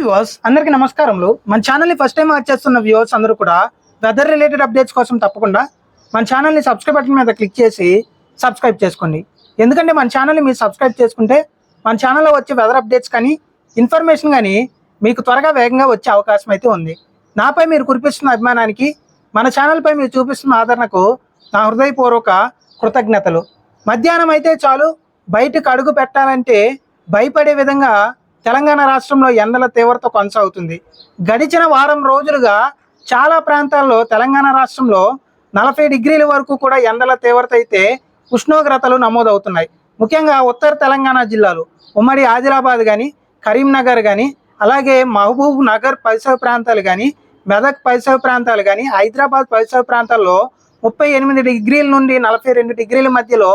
Viewers అందరికీ నమస్కారములు. మన ఛానల్ని ఫస్ట్ టైం వాచ్ చేస్తున్న వ్యూవర్స్ అందరూ కూడా వెదర్ రిలేటెడ్ అప్డేట్స్ కోసం తప్పకుండా మన ఛానల్ని సబ్స్క్రైబ్ బటన్ మీద క్లిక్ చేసి సబ్స్క్రైబ్ చేసుకోండి. ఎందుకంటే మన ఛానల్ని మీరు సబ్స్క్రైబ్ చేసుకుంటే మన ఛానల్లో వచ్చే వెదర్ అప్డేట్స్ కానీ ఇన్ఫర్మేషన్ కానీ మీకు త్వరగా వేగంగా వచ్చే అవకాశం అయితే ఉంది. నాపై మీరు కురిపిస్తున్న అభిమానానికి మన ఛానల్పై మీరు చూపిస్తున్న ఆదరణకు నా హృదయపూర్వక కృతజ్ఞతలు. మధ్యాహ్నం అయితే చాలు బయటకు అడుగు పెట్టాలంటే భయపడే విధంగా తెలంగాణ రాష్ట్రంలో ఎండల తీవ్రత కొనసాగుతుంది. గడిచిన వారం రోజులుగా చాలా ప్రాంతాల్లో తెలంగాణ రాష్ట్రంలో నలభై డిగ్రీల వరకు కూడా ఎండల తీవ్రత అయితే ఉష్ణోగ్రతలు నమోదవుతున్నాయి. ముఖ్యంగా ఉత్తర తెలంగాణ జిల్లాలు ఉమ్మడి ఆదిలాబాద్ కానీ కరీంనగర్ కానీ అలాగే మహబూబ్ నగర్ పరిసర ప్రాంతాలు కానీ మెదక్ పరిసర ప్రాంతాలు కానీ హైదరాబాద్ పరిసర ప్రాంతాల్లో ముప్పై ఎనిమిది డిగ్రీల నుండి నలభై రెండు డిగ్రీల మధ్యలో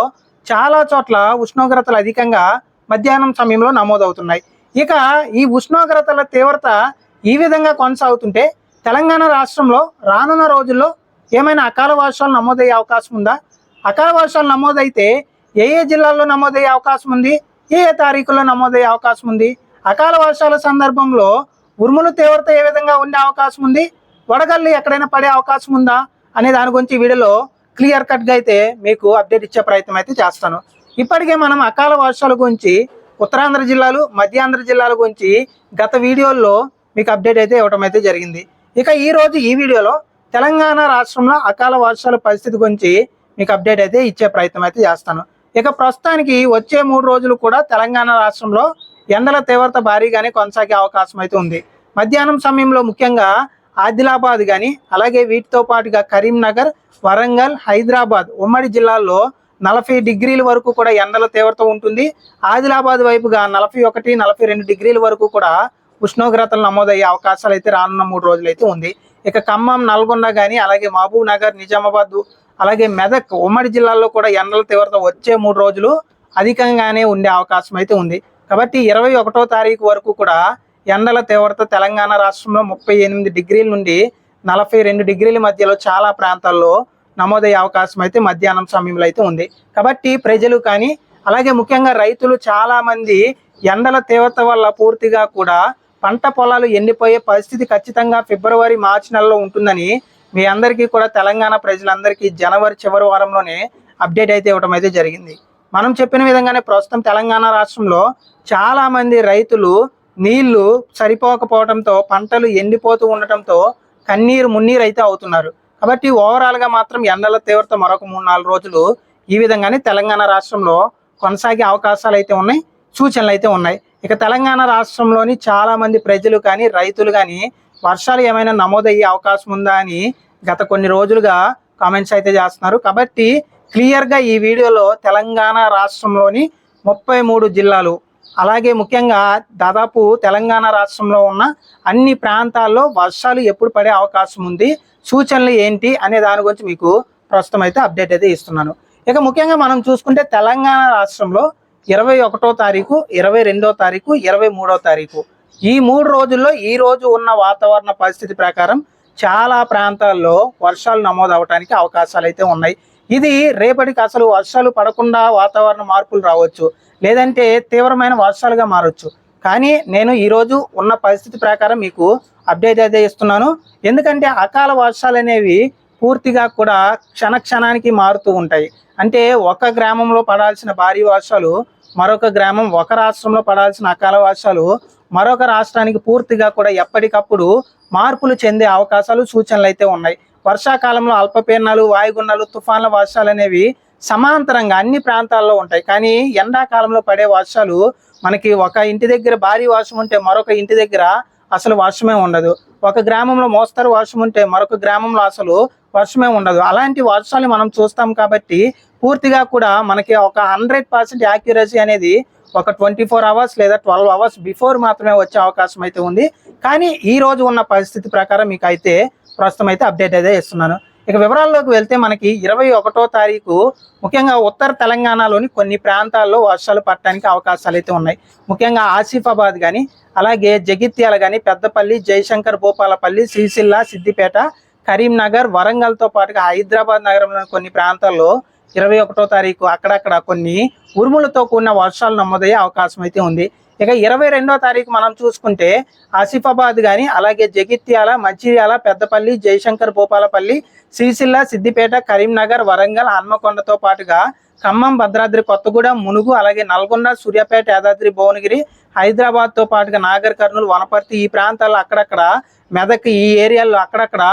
చాలా చోట్ల ఉష్ణోగ్రతలు అధికంగా మధ్యాహ్నం సమయంలో నమోదవుతున్నాయి. ఇక ఈ ఉష్ణోగ్రతల తీవ్రత ఈ విధంగా కొనసాగుతుంటే తెలంగాణ రాష్ట్రంలో రానున్న రోజుల్లో ఏమైనా అకాల వర్షాలు నమోదయ్యే అవకాశం ఉందా? అకాల వర్షాలు నమోదైతే ఏ ఏ జిల్లాల్లో నమోదయ్యే అవకాశం ఉంది? ఏ ఏ తారీఖుల్లో నమోదయ్యే అవకాశం ఉంది? అకాల వర్షాల సందర్భంలో ఉరుముల తీవ్రత ఏ విధంగా ఉండే అవకాశం ఉంది? వడగళ్ళు ఎక్కడైనా పడే అవకాశం ఉందా? అనే దాని గురించి వీడియోలో క్లియర్ కట్గా అయితే మీకు అప్డేట్ ఇచ్చే ప్రయత్నం అయితే చేస్తాను. ఇప్పటికే మనం అకాల వర్షాల గురించి ఉత్తరాంధ్ర జిల్లాలు మధ్యాంధ్ర జిల్లాల గురించి గత వీడియోల్లో మీకు అప్డేట్ అయితే ఇవ్వడం అయితే జరిగింది. ఇక ఈరోజు ఈ వీడియోలో తెలంగాణ రాష్ట్రంలో అకాల వర్షాల పరిస్థితి గురించి మీకు అప్డేట్ అయితే ఇచ్చే ప్రయత్నం అయితే చేస్తాను. ఇక ప్రస్తుతానికి వచ్చే మూడు రోజులు కూడా తెలంగాణ రాష్ట్రంలో ఎండల తీవ్రత భారీగానే కొనసాగే అవకాశం అయితే ఉంది. మధ్యాహ్నం సమయంలో ముఖ్యంగా ఆదిలాబాద్ కానీ అలాగే వీటితో పాటుగా కరీంనగర్ వరంగల్ హైదరాబాద్ ఉమ్మడి జిల్లాల్లో నలభై డిగ్రీల వరకు కూడా ఎండల తీవ్రత ఉంటుంది. ఆదిలాబాద్ వైపుగా నలభై ఒకటి నలభై రెండు డిగ్రీల వరకు కూడా ఉష్ణోగ్రతలు నమోదయ్యే అవకాశాలు అయితే రానున్న మూడు రోజులు అయితే ఉంది. ఇక ఖమ్మం నల్గొండ కానీ అలాగే మహబూబ్ నగర్ నిజామాబాద్ అలాగే మెదక్ ఉమ్మడి జిల్లాల్లో కూడా ఎండల తీవ్రత వచ్చే మూడు రోజులు అధికంగానే ఉండే అవకాశం అయితే ఉంది. కాబట్టి ఇరవై ఒకటో తారీఖు వరకు కూడా ఎండల తీవ్రత తెలంగాణ రాష్ట్రంలో ముప్పై ఎనిమిది డిగ్రీల నుండి నలభై రెండు డిగ్రీల మధ్యలో చాలా ప్రాంతాల్లో నమోదయ్యే అవకాశం అయితే మధ్యాహ్నం సమయంలో అయితే ఉంది. కాబట్టి ప్రజలు కానీ అలాగే ముఖ్యంగా రైతులు చాలామంది ఎండల తీవ్రత వల్ల పూర్తిగా కూడా పంట పొలాలు ఎండిపోయే పరిస్థితి ఖచ్చితంగా ఫిబ్రవరి మార్చి నెలలో ఉంటుందని మీ అందరికీ కూడా తెలంగాణ ప్రజలందరికీ జనవరి చివరి వారంలోనే అప్డేట్ అయితే ఇవ్వడం అయితే జరిగింది. మనం చెప్పిన విధంగానే ప్రస్తుతం తెలంగాణ రాష్ట్రంలో చాలామంది రైతులు నీళ్ళు సరిపోకపోవడంతో పంటలు ఎండిపోతూ ఉండటంతో కన్నీరు మున్నీరు అయితే అవుతున్నారు. కాబట్టి ఓవరాల్గా మాత్రం ఎండల తీవ్రత మరొక మూడు నాలుగు రోజులు ఈ విధంగానే తెలంగాణ రాష్ట్రంలో కొనసాగే అవకాశాలు అయితే ఉన్నాయి సూచనలు అయితే ఉన్నాయి. ఇక తెలంగాణ రాష్ట్రంలోని చాలామంది ప్రజలు కానీ రైతులు కానీ వర్షాలు ఏమైనా నమోదయ్యే అవకాశం ఉందా అని గత కొన్ని రోజులుగా కామెంట్స్ అయితే చేస్తున్నారు. కాబట్టి క్లియర్గా ఈ వీడియోలో తెలంగాణ రాష్ట్రంలోని ముప్పై మూడు జిల్లాలు అలాగే ముఖ్యంగా దాదాపు తెలంగాణ రాష్ట్రంలో ఉన్న అన్ని ప్రాంతాల్లో వర్షాలు ఎప్పుడు పడే అవకాశం ఉంది. సూచనలు ఏంటి అనే దాని గురించి మీకు ప్రస్తుతం అయితే అప్డేట్ అయితే ఇస్తున్నాను. ఇక ముఖ్యంగా మనం చూసుకుంటే తెలంగాణ రాష్ట్రంలో ఇరవై ఒకటో తారీఖు ఇరవై రెండో తారీఖు ఇరవై మూడో తారీఖు. ఈ మూడు రోజుల్లో ఈ రోజు ఉన్న వాతావరణ పరిస్థితి ప్రకారం చాలా ప్రాంతాల్లో వర్షాలు నమోదు అవడానికి అవకాశాలు అయితే ఉన్నాయి. ఇది రేపటికి అసలు వర్షాలు పడకుండా వాతావరణ మార్పులు రావచ్చు లేదంటే తీవ్రమైన వర్షాలుగా మారవచ్చు కానీ నేను ఈరోజు ఉన్న పరిస్థితి ప్రకారం మీకు అప్డేట్ అయితే ఇస్తున్నాను. ఎందుకంటే అకాల వర్షాలు అనేవి పూర్తిగా కూడా క్షణ క్షణానికి మారుతూ ఉంటాయి. అంటే ఒక గ్రామంలో పడాల్సిన భారీ వర్షాలు మరొక గ్రామం ఒక రాష్ట్రంలో పడాల్సిన అకాల వర్షాలు మరొక రాష్ట్రానికి పూర్తిగా కూడా ఎప్పటికప్పుడు మార్పులు చెందే అవకాశాలు సూచనలు అయితే ఉన్నాయి. వర్షాకాలంలో అల్పపీడనాలు వాయుగుండాలు తుఫాన్ల వర్షాలు అనేవి సమాంతరంగా అన్ని ప్రాంతాల్లో ఉంటాయి. కానీ ఎండాకాలంలో పడే వర్షాలు మనకి ఒక ఇంటి దగ్గర భారీ వర్షం ఉంటే మరొక ఇంటి దగ్గర అసలు వర్షమే ఉండదు. ఒక గ్రామంలో మోస్తరు వర్షం ఉంటే మరొక గ్రామంలో అసలు వర్షమే ఉండదు. అలాంటి వర్షాలు మనం చూస్తాం కాబట్టి పూర్తిగా కూడా మనకి ఒక హండ్రెడ్ పర్సెంట్ యాక్యురసీ అనేది ఒక ట్వంటీ ఫోర్ అవర్స్ లేదా ట్వెల్వ్ అవర్స్ బిఫోర్ మాత్రమే వచ్చే అవకాశం అయితే ఉంది. కానీ ఈ రోజు ఉన్న పరిస్థితి ప్రకారం మీకు అయితే ప్రస్తుతం అయితే అప్డేట్ అయితే ఇస్తున్నాను. ఇక వివరాల్లోకి వెళ్తే మనకి ఇరవై ఒకటో తారీఖు ముఖ్యంగా ఉత్తర తెలంగాణలోని కొన్ని ప్రాంతాల్లో వర్షాలు పడటానికి అవకాశాలు అయితే ఉన్నాయి. ముఖ్యంగా ఆసిఫాబాద్ కానీ అలాగే జగిత్యాల కానీ పెద్దపల్లి జయశంకర్ భూపాలపల్లి సిరిసిల్ల సిద్దిపేట కరీంనగర్ వరంగల్తో పాటుగా హైదరాబాద్ నగరంలోని కొన్ని ప్రాంతాల్లో ఇరవై ఒకటో తారీఖు అక్కడక్కడ కొన్ని ఉరుములతో కూడిన వర్షాలు నమోదయ్యే అవకాశం అయితే ఉంది. ఇక ఇరవై రెండో తారీఖు మనం చూసుకుంటే ఆసిఫాబాద్ కానీ అలాగే జగిత్యాల మంచిర్యాల పెద్దపల్లి జయశంకర్ భూపాలపల్లి శ్రీశిల్ల సిద్దిపేట కరీంనగర్ వరంగల్ హన్మకొండతో పాటుగా ఖమ్మం భద్రాద్రి కొత్తగూడెం మునుగు అలాగే నల్గొండ సూర్యాపేట యాదాద్రి భువనగిరి హైదరాబాద్తో పాటుగా నాగర్ కర్నూలు వనపర్తి ఈ ప్రాంతాల్లో అక్కడక్కడ మెదక్ ఈ ఏరియాల్లో అక్కడక్కడ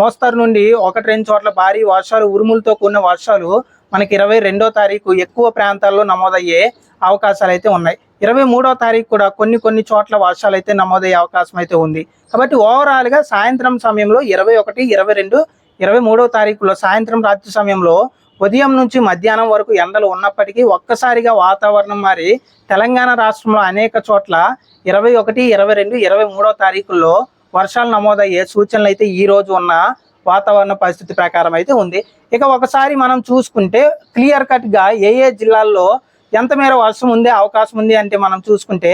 మోస్తరు నుండి ఒకటి రెండు చోట్ల భారీ వర్షాలు ఉరుములతో కూడిన వర్షాలు మనకి ఇరవై రెండో తారీఖు ఎక్కువ ప్రాంతాల్లో నమోదయ్యే అవకాశాలు అయితే ఉన్నాయి. ఇరవై మూడో తారీఖు కూడా కొన్ని కొన్ని చోట్ల వర్షాలు అయితే నమోదయ్యే అవకాశం అయితే ఉంది. కాబట్టి ఓవరాల్గా సాయంత్రం సమయంలో ఇరవై ఒకటి ఇరవై రెండు ఇరవై మూడో తారీఖులో సాయంత్రం రాత్రి సమయంలో ఉదయం నుంచి మధ్యాహ్నం వరకు ఎండలు ఉన్నప్పటికీ ఒక్కసారిగా వాతావరణం మారి తెలంగాణ రాష్ట్రంలో అనేక చోట్ల ఇరవై ఒకటి ఇరవై రెండు ఇరవై మూడో తారీఖుల్లో వర్షాలు నమోదయ్యే సూచనలు అయితే ఈ రోజు ఉన్న వాతావరణ పరిస్థితి ప్రకారం అయితే ఉంది. ఇక ఒకసారి మనం చూసుకుంటే క్లియర్ కట్గా ఏ ఏ జిల్లాల్లో ఎంత మేర వర్షం ఉండే అవకాశం ఉంది అంటే మనం చూసుకుంటే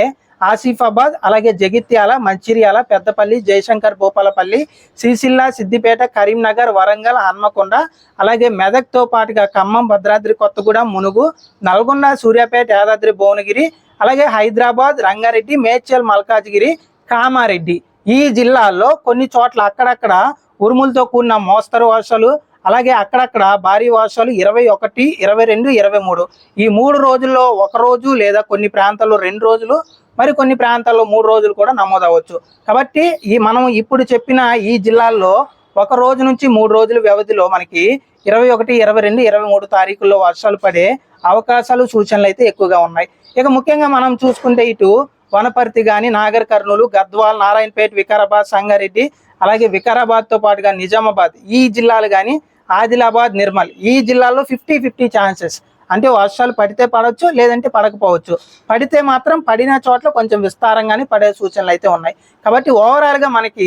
ఆసిఫాబాద్ అలాగే జగిత్యాల మంచిర్యాల పెద్దపల్లి జయశంకర్ భూపాలపల్లి సిరిసిల్ల సిద్దిపేట కరీంనగర్ వరంగల్ హన్మకొండ అలాగే మెదక్తో పాటుగా ఖమ్మం భద్రాద్రి కొత్తగూడెం మునుగు నల్గొండ సూర్యాపేట యాదాద్రి భువనగిరి అలాగే హైదరాబాద్ రంగారెడ్డి మేడ్చల్ మల్కాజ్గిరి కామారెడ్డి ఈ జిల్లాల్లో కొన్ని చోట్ల అక్కడక్కడ ఉరుములతో కూడిన మోస్తరు వర్షాలు అలాగే అక్కడక్కడ భారీ వర్షాలు ఇరవై ఒకటి ఇరవై రెండు ఇరవై మూడు. ఈ మూడు రోజుల్లో ఒక రోజు లేదా కొన్ని ప్రాంతాల్లో రెండు రోజులు మరి కొన్ని ప్రాంతాల్లో మూడు రోజులు కూడా నమోదవచ్చు కాబట్టి ఈ మనం ఇప్పుడు చెప్పిన ఈ జిల్లాల్లో ఒక రోజు నుంచి మూడు రోజుల వ్యవధిలో మనకి ఇరవై ఒకటి ఇరవై రెండు ఇరవై మూడు తారీఖుల్లో వర్షాలు పడే అవకాశాలు సూచనలు అయితే ఎక్కువగా ఉన్నాయి. ఇక ముఖ్యంగా మనం చూసుకుంటే ఇటు వనపర్తి కానీ నాగర్ కర్నూలు గద్వాల్ నారాయణపేట వికారాబాద్ సంగారెడ్డి అలాగే వికారాబాద్తో పాటుగా నిజామాబాద్ ఈ జిల్లాలు కానీ ఆదిలాబాద్ నిర్మల్. ఈ జిల్లాలో ఫిఫ్టీ ఫిఫ్టీ ఛాన్సెస్ అంటే వర్షాలు పడితే పడవచ్చు లేదంటే పడకపోవచ్చు. పడితే మాత్రం పడిన చోట్ల కొంచెం విస్తారంగానే పడే సూచనలు అయితే ఉన్నాయి. కాబట్టి ఓవరాల్గా మనకి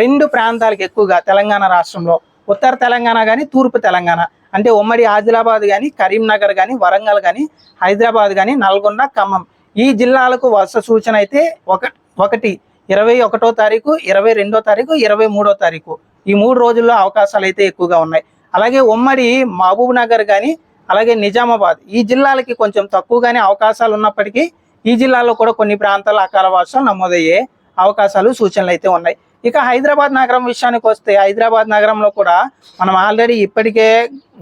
రెండు ప్రాంతాలకు ఎక్కువగా తెలంగాణ రాష్ట్రంలో ఉత్తర తెలంగాణ కానీ తూర్పు తెలంగాణ. అంటే ఉమ్మడి ఆదిలాబాద్ కానీ కరీంనగర్ కానీ వరంగల్ కానీ హైదరాబాద్ కానీ నల్గొండ ఖమ్మం. ఈ జిల్లాలకు వర్ష సూచన అయితే ఒక ఒకటి ఇరవై ఒకటో తారీఖు ఇరవై రెండో తారీఖు ఇరవై మూడో తారీఖు. ఈ మూడు రోజుల్లో అవకాశాలు అయితే ఎక్కువగా ఉన్నాయి. అలాగే ఉమ్మడి మహబూబ్ నగర్ కానీ అలాగే నిజామాబాద్ ఈ జిల్లాలకి కొంచెం తక్కువగానే అవకాశాలు ఉన్నప్పటికీ ఈ జిల్లాలో కూడా కొన్ని ప్రాంతాల్లో అకాల వర్షాలు నమోదయ్యే అవకాశాలు సూచనలు అయితే ఉన్నాయి. ఇక హైదరాబాద్ నగరం విషయానికి వస్తే హైదరాబాద్ నగరంలో కూడా మనం ఆల్రెడీ ఇప్పటికే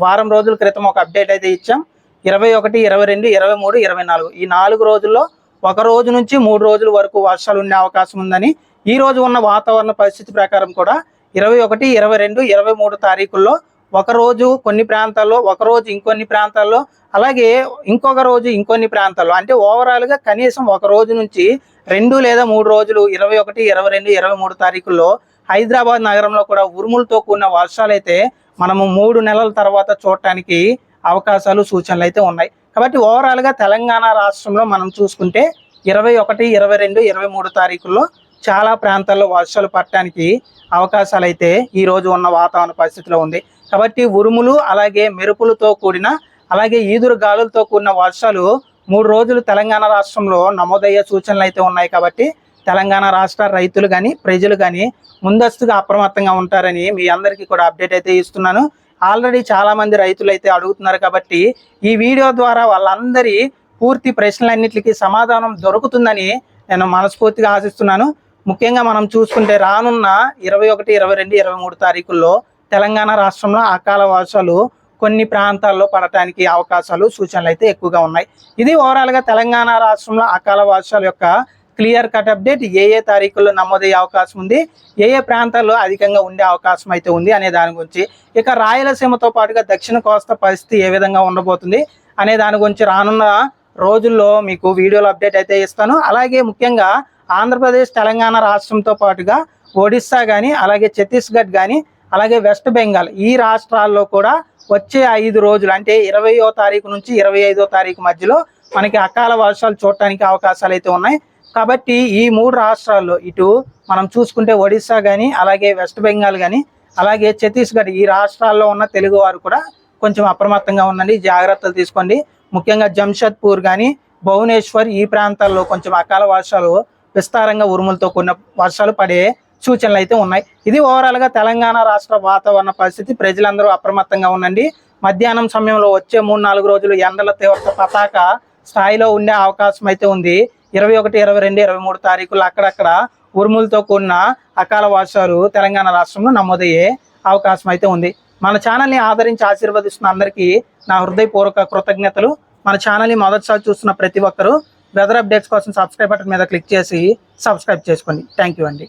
వారం రోజుల క్రితం ఒక అప్డేట్ అయితే ఇచ్చాం. ఇరవై ఒకటి ఇరవై రెండు ఇరవై మూడు ఇరవై నాలుగు. ఈ నాలుగు రోజుల్లో ఒక రోజు నుంచి మూడు రోజుల వరకు వర్షాలు ఉండే అవకాశం ఉందని ఈ రోజు ఉన్న వాతావరణ పరిస్థితి ప్రకారం కూడా ఇరవై ఒకటి ఇరవై రెండు ఇరవై మూడు తారీఖుల్లో ఒక రోజు కొన్ని ప్రాంతాల్లో ఒకరోజు ఇంకొన్ని ప్రాంతాల్లో అలాగే ఇంకొక రోజు ఇంకొన్ని ప్రాంతాల్లో. అంటే ఓవరాల్గా కనీసం ఒక రోజు నుంచి రెండు లేదా మూడు రోజులు ఇరవై ఒకటి ఇరవై రెండు ఇరవై మూడు తారీఖుల్లో హైదరాబాద్ నగరంలో కూడా ఉరుములతో కూడిన వర్షాలు అయితే మనము మూడు నెలల తర్వాత చూడటానికి అవకాశాలు సూచనలు అయితే ఉన్నాయి. కాబట్టి ఓవరాల్గా తెలంగాణ రాష్ట్రంలో మనం చూసుకుంటే ఇరవై ఒకటి ఇరవై రెండు ఇరవై మూడు తారీఖుల్లో చాలా ప్రాంతాల్లో వర్షాలు పడటానికి అవకాశాలు అయితే ఈరోజు ఉన్న వాతావరణ పరిస్థితిలో ఉంది. కాబట్టి ఉరుములు అలాగే మెరుపులతో కూడిన అలాగే ఈదురు గాలులతో కూడిన వర్షాలు మూడు రోజులు తెలంగాణ రాష్ట్రంలో నమోదయ్యే సూచనలు అయితే ఉన్నాయి కాబట్టి తెలంగాణ రాష్ట్ర రైతులు కానీ ప్రజలు కానీ ముందస్తుగా అప్రమత్తంగా ఉంటారని మీ అందరికీ కూడా అప్డేట్ అయితే ఇస్తున్నాను. ఆల్రెడీ చాలామంది రైతులు అయితే అడుగుతున్నారు కాబట్టి ఈ వీడియో ద్వారా వాళ్ళందరి పూర్తి ప్రశ్నలన్నిటికీ సమాధానం దొరుకుతుందని నేను మనస్ఫూర్తిగా ఆశిస్తున్నాను. ముఖ్యంగా మనం చూసుకుంటే రానున్న ఇరవై ఒకటి ఇరవై రెండు ఇరవై మూడు తారీఖుల్లో తెలంగాణ రాష్ట్రంలో అకాల వర్షాలు కొన్ని ప్రాంతాల్లో పడటానికి అవకాశాలు సూచనలు అయితే ఎక్కువగా ఉన్నాయి. ఇది ఓవరాల్గా తెలంగాణ రాష్ట్రంలో అకాల వర్షాల యొక్క క్లియర్ కట్ అప్డేట్ ఏ ఏ తారీఖుల్లో నమోదయ్యే అవకాశం ఉంది ఏ ఏ ప్రాంతాల్లో అధికంగా ఉండే అవకాశం అయితే ఉంది అనే దాని గురించి. ఇక రాయలసీమతో పాటుగా దక్షిణ కోస్తా పరిస్థితి ఏ విధంగా ఉండబోతుంది అనే దాని గురించి రానున్న రోజుల్లో మీకు వీడియోలో అప్డేట్ అయితే ఇస్తాను. అలాగే ముఖ్యంగా ఆంధ్రప్రదేశ్ తెలంగాణ రాష్ట్రంతో పాటుగా ఒడిస్సా కానీ అలాగే ఛత్తీస్గఢ్ కానీ అలాగే వెస్ట్ బెంగాల్ ఈ రాష్ట్రాల్లో కూడా వచ్చే ఐదు రోజులు అంటే ఇరవయో తారీఖు నుంచి ఇరవై ఐదో తారీఖు మధ్యలో మనకి అకాల వర్షాలు చూడటానికి అవకాశాలు అయితే ఉన్నాయి. కాబట్టి ఈ మూడు రాష్ట్రాల్లో ఇటు మనం చూసుకుంటే ఒడిస్సా కానీ అలాగే వెస్ట్ బెంగాల్ కానీ అలాగే ఛత్తీస్గఢ్ ఈ రాష్ట్రాల్లో ఉన్న తెలుగు వారు కూడా కొంచెం అప్రమత్తంగా ఉండండి జాగ్రత్తలు తీసుకోండి. ముఖ్యంగా జంషద్పూర్ కానీ భువనేశ్వర్ ఈ ప్రాంతాల్లో కొంచెం అకాల వర్షాలు విస్తారంగా ఉరుములతో కూడిన వర్షాలు పడే సూచనలు అయితే ఉన్నాయి. ఇది ఓవరాల్గా తెలంగాణ రాష్ట్ర వాతావరణ పరిస్థితి. ప్రజలందరూ అప్రమత్తంగా ఉండండి. మధ్యాహ్నం సమయంలో వచ్చే మూడు నాలుగు రోజులు ఎండల తీవ్రత పతాక స్థాయిలో ఉండే అవకాశం అయితే ఉంది. ఇరవై ఒకటి ఇరవై రెండు ఇరవై మూడు తారీఖులు అక్కడక్కడ ఉరుములతో కూడిన అకాల వర్షాలు తెలంగాణ రాష్ట్రంలో నమోదయ్యే అవకాశం అయితే ఉంది. మన ఛానల్ని ఆదరించి ఆశీర్వదిస్తున్న అందరికీ నా హృదయపూర్వక కృతజ్ఞతలు. మన ఛానల్ని మొదటిసారి చూస్తున్న ప్రతి ఒక్కరూ వెదర్ అప్డేట్స్ కోసం సబ్స్క్రైబ్ బటన్ మీద క్లిక్ చేసి సబ్స్క్రైబ్ చేసుకోండి. థ్యాంక్ యూ అండి.